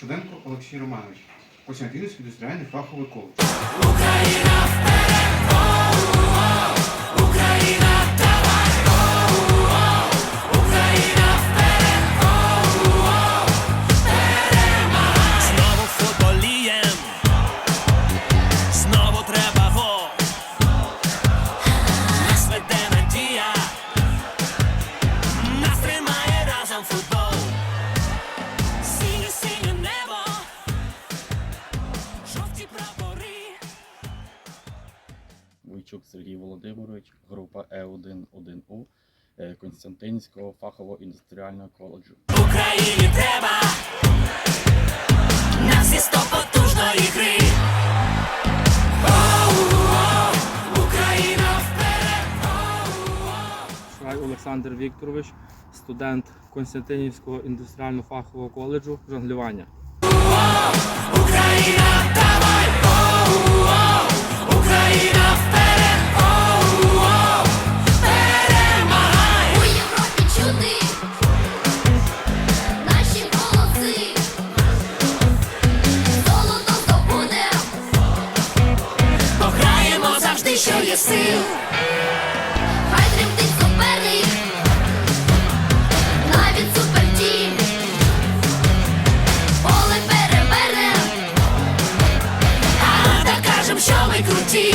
Шуденко Олексій Романович, Костянтинівський індустріальний фаховий коледж. Войчук Сергій Володимирович, група Е1-1У е, Константинського фахово-індустріального коледжу. Україні треба на всі сто потужної гри. Україна вперед! Олександр Вікторович, студент Константинівського індустріально-фахового коледжу жонглювання. Україна, що є сил. Хай тремтить суперник, навіть супертім, поле переберем, а докажем, що ми круті.